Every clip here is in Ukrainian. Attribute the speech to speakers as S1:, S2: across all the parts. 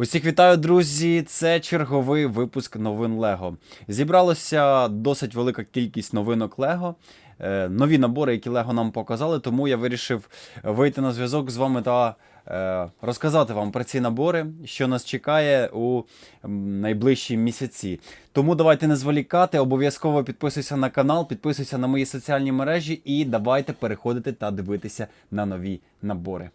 S1: Усіх вітаю, друзі! Це черговий випуск новин Лего. Зібралося досить велика кількість новинок Лего. е, Нові набори, які Лего нам показали, тому я вирішив вийти на зв'язок з вами та е, розказати вам про ці набори, що нас чекає у найближчі місяці. Тому давайте не зволікати, обов'язково підписуйся на канал, підписуйся на мої соціальні мережі і давайте переходити та дивитися на нові набори.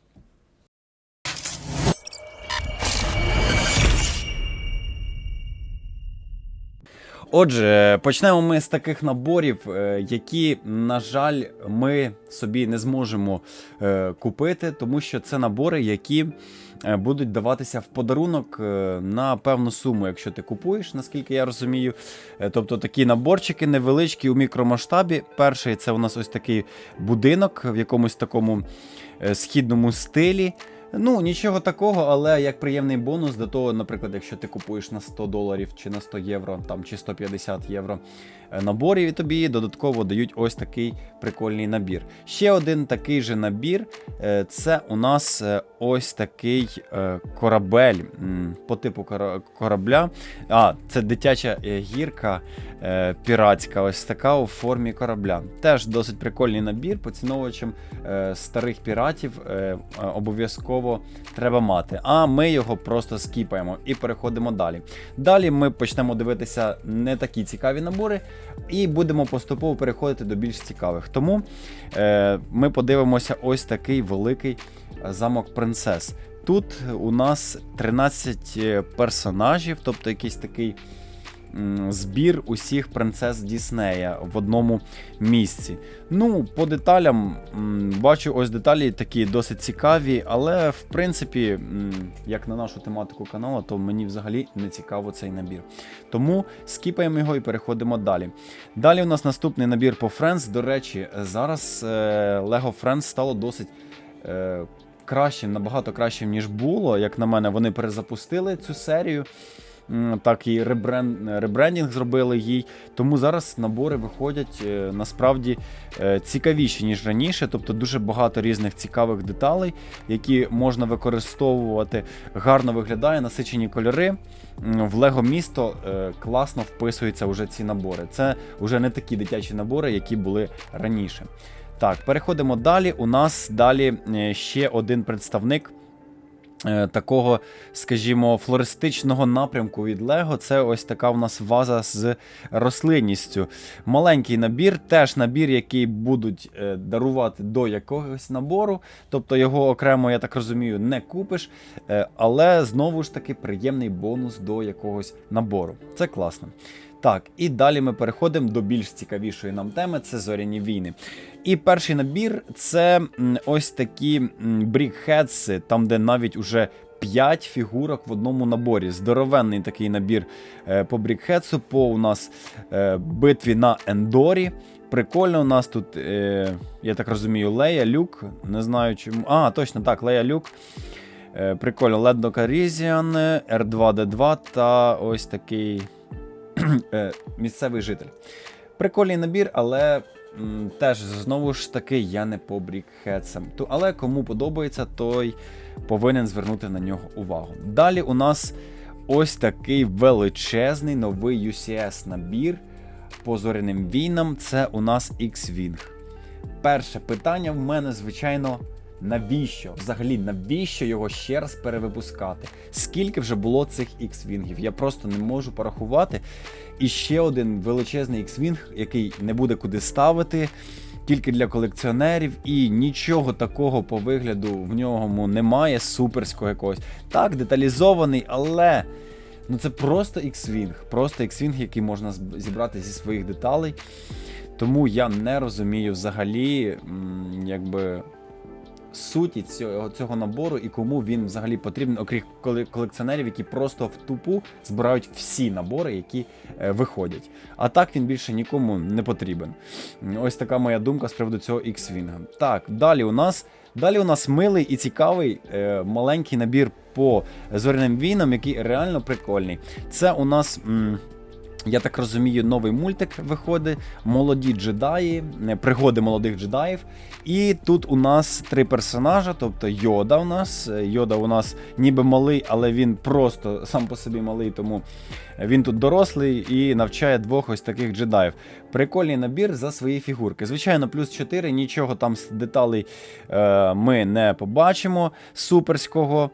S1: Отже, почнемо ми з таких наборів, е, які, на жаль, ми собі не зможемо е, купити, тому що це набори, які е, будуть даватися в подарунок на певну суму, якщо ти купуєш, наскільки я розумію. Тобто такі наборчики невеличкі у мікромасштабі. Перший це у нас ось такий будинок в якомусь такому східному стилі. Ну, нічого такого, але як приємний бонус до того, наприклад, якщо ти купуєш на 100 доларів чи на 100 євро, там чи 150 євро е, наборів, і тобі додатково дають ось такий прикольний набір. Ще один такий же набір е, це у нас е, ось такий корабель по типу корабля. А, це дитяча гірка піратська, ось така у формі корабля. Теж досить прикольний набір, поціновувачем старих піратів е, обов'язково треба мати. А ми його просто скіпаємо і переходимо далі. Далі ми почнемо дивитися не такі цікаві набори, і будемо поступово переходити до більш цікавих. Тому е, ми подивимося ось такий великий е, замок принцес. Тут у нас 13 персонажів, тобто якийсь такий збір усіх принцес Діснея в одному місці. Ну, по деталям бачу ось деталі такі досить цікаві, але в принципі, як на нашу тематику каналу, то мені взагалі не цікаво цей набір. Тому скіпаємо його і переходимо далі. Далі у нас наступний набір по Friends. До речі, зараз е, Lego Friends стало досить. Е, Кращим, набагато кращим, ніж було. Як на мене, вони перезапустили цю серію. Так і ребрен... ребрендінг зробили їй. Тому зараз набори виходять е, насправді е, цікавіші, ніж раніше. Тобто дуже багато різних цікавих деталей, які можна використовувати. Гарно виглядає, насичені кольори. В Лего місто е, класно вписуються вже ці набори. Це вже не такі дитячі набори, які були раніше. Так, переходимо далі. У нас далі ще один представник такого, скажімо, флористичного напрямку від Лего. Це ось така у нас ваза з рослинністю. Маленький набір, теж набір, який будуть е, дарувати до якогось набору. Тобто його окремо, я так розумію, не купиш. Е, але знову ж таки приємний бонус до якогось набору. Це класно. Так, і далі ми переходимо до більш цікавішої нам теми це зоряні війни. І перший набір це ось такі брікхедси, там, де навіть уже 5 фігурок в одному наборі. Здоровенний такий набір е, по брікхедсу, по у нас е, битві на Ендорі. Прикольно, у нас тут, е, я так розумію, Лея, Люк. Не знаю чому. А, точно так, Лея Люк. Прикольно, Ледно Карізіан, R2D2 та ось такий місцевий житель. Прикольний набір, але м, теж знову ж таки я не по брікхедсам. Але кому подобається, той повинен звернути на нього увагу. Далі у нас ось такий величезний новий UCS набір по зоряним війнам. Це у нас X-Wing. Перше питання в мене, звичайно. Навіщо? Взагалі, навіщо його ще раз перевипускати? Скільки вже було цих X-Wingів? Я просто не можу порахувати. І ще один величезний X-Wing, який не буде куди ставити, тільки для колекціонерів, і нічого такого по вигляду в ньому немає, суперського якогось. Так, деталізований, але ну це просто X-Wing. Просто X-Wing, який можна зібрати зі своїх деталей. Тому я не розумію взагалі, якби. Суті цього, цього набору і кому він взагалі потрібен, окрім колекціонерів, які просто в тупу збирають всі набори, які е, виходять. А так він більше нікому не потрібен. Ось така моя думка з приводу цього X-Wing. Так, далі у нас далі у нас милий і цікавий е, маленький набір по зоряним війнам, який реально прикольний. Це у нас. М- Я так розумію, новий мультик виходить. Молоді джедаї, е, пригоди молодих джедаїв. І тут у нас три персонажа, тобто Йода у нас. Е, Йода у нас ніби малий, але він просто сам по собі малий, тому він тут дорослий і навчає двох ось таких джедаїв. Прикольний набір за свої фігурки. Звичайно, плюс 4, нічого там з деталей е, ми не побачимо суперського.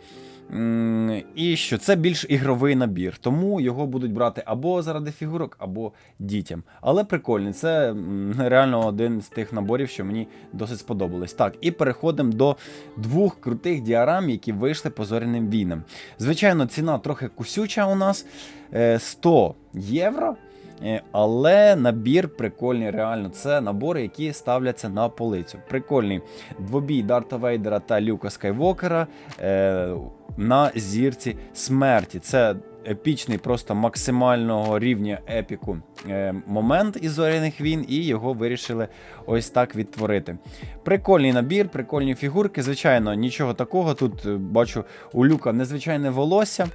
S1: І що це більш ігровий набір, тому його будуть брати або заради фігурок, або дітям. Але прикольний, це реально один з тих наборів, що мені досить сподобались. Так, і переходимо до двох крутих діарам, які вийшли по зоряним війнам. Звичайно, ціна трохи кусюча у нас е, 100 євро. Е, Але набір прикольний, реально. Це набори, які ставляться на полицю. Прикольний двобій Дарта Вейдера та Люка Скайвокера е, на зірці смерті. Це епічний, просто максимального рівня епіку е, момент із зоряних війн, і його вирішили ось так відтворити. Прикольний набір, прикольні фігурки. Звичайно, нічого такого. Тут е, бачу у Люка незвичайне волосся.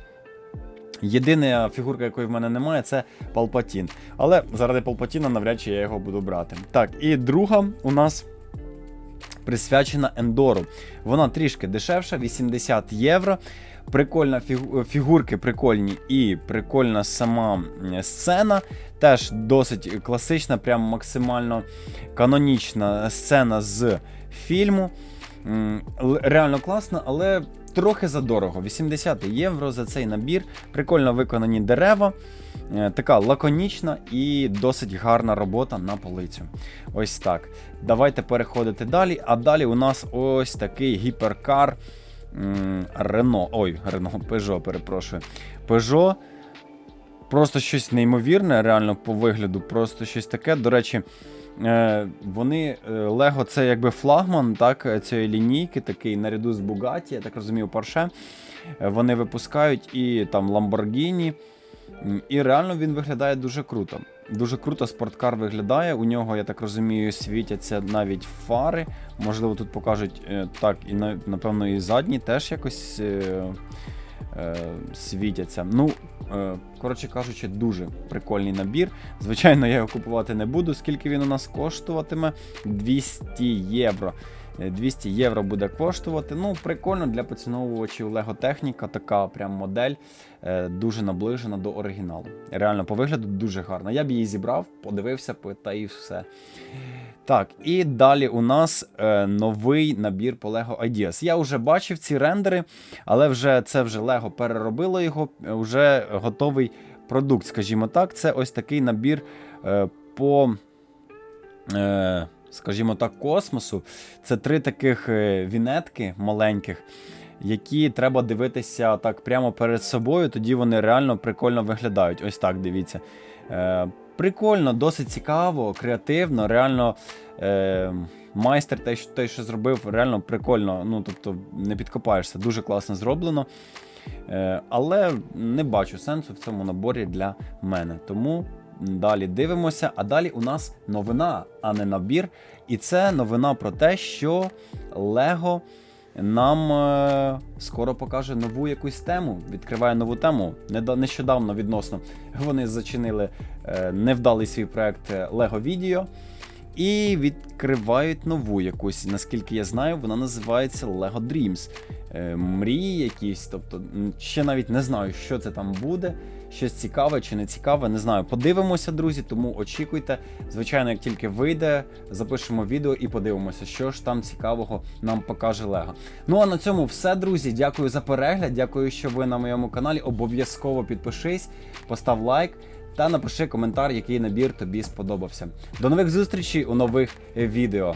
S1: Єдина фігурка, якої в мене немає, це Палпатін. Але заради Палпатіна навряд чи я його буду брати. Так, і друга у нас присвячена Ендору. Вона трішки дешевша, 80 євро. Прикольна фігу- фігурки прикольні і прикольна сама сцена. Теж досить класична, прям максимально канонічна сцена з фільму. Реально класно, але трохи задорого. 80 євро за цей набір. Прикольно виконані дерева. Е, Така лаконічна і досить гарна робота на полицю. Ось так. Давайте переходити далі. А далі у нас ось такий гіперкар Рено. Ой, Рено, Peugeot, перепрошую. Peugeot. Просто щось неймовірне, реально по вигляду, просто щось таке. До речі, е, вони е, Lego це якби флагман так, цієї лінійки, такий наряду з Bugatti, я так розумію, Porsche. Вони випускають і там Lamborghini. І реально він виглядає дуже круто. Дуже круто спорткар виглядає. У нього, я так розумію, світяться навіть фари. Можливо, тут покажуть е, так, і напевно, і задні теж якось е, е, світяться. Ну, коротше кажучи, дуже прикольний набір. Звичайно, я його купувати не буду. Скільки він у нас коштуватиме? 200 євро. Е, 200 євро буде коштувати. Ну, прикольно для поціновувачів Lego Техніка, така прям модель, е, дуже наближена до оригіналу. Реально, по вигляду дуже гарна. Я б її зібрав, подивився, та і все. Так, і далі у нас е, новий набір по Lego Ideas. Я вже бачив ці рендери, але вже це вже Lego переробило його, е, вже готовий продукт, скажімо так. Це ось такий набір е, по. Е, скажімо так, космосу. Це три таких е, вінетки маленьких, які треба дивитися так прямо перед собою, тоді вони реально прикольно виглядають. Ось так дивіться. Е, прикольно, досить цікаво, креативно, реально. Е, майстер, той, що- той, що зробив, реально прикольно. Ну, тобто не підкопаєшся, дуже класно зроблено. Е, але не бачу сенсу в цьому наборі для мене. Тому далі дивимося. А далі у нас новина, а не набір. І це новина про те, що Лего нам е, скоро покаже нову якусь тему. Відкриває нову тему. Нещодавно відносно вони зачинили е, невдалий свій проект Lego Video. І відкривають нову якусь, наскільки я знаю, вона називається Lego Dreams. Е, мрії якісь, тобто ще навіть не знаю, що це там буде. Щось цікаве чи не цікаве, не знаю. Подивимося, друзі, тому очікуйте. Звичайно, як тільки вийде, запишемо відео і подивимося, що ж там цікавого нам покаже Лего. Ну а на цьому все, друзі. Дякую за перегляд. Дякую, що ви на моєму каналі. Обов'язково підпишись, постав лайк та напиши коментар, який набір тобі сподобався. До нових зустрічей у нових відео.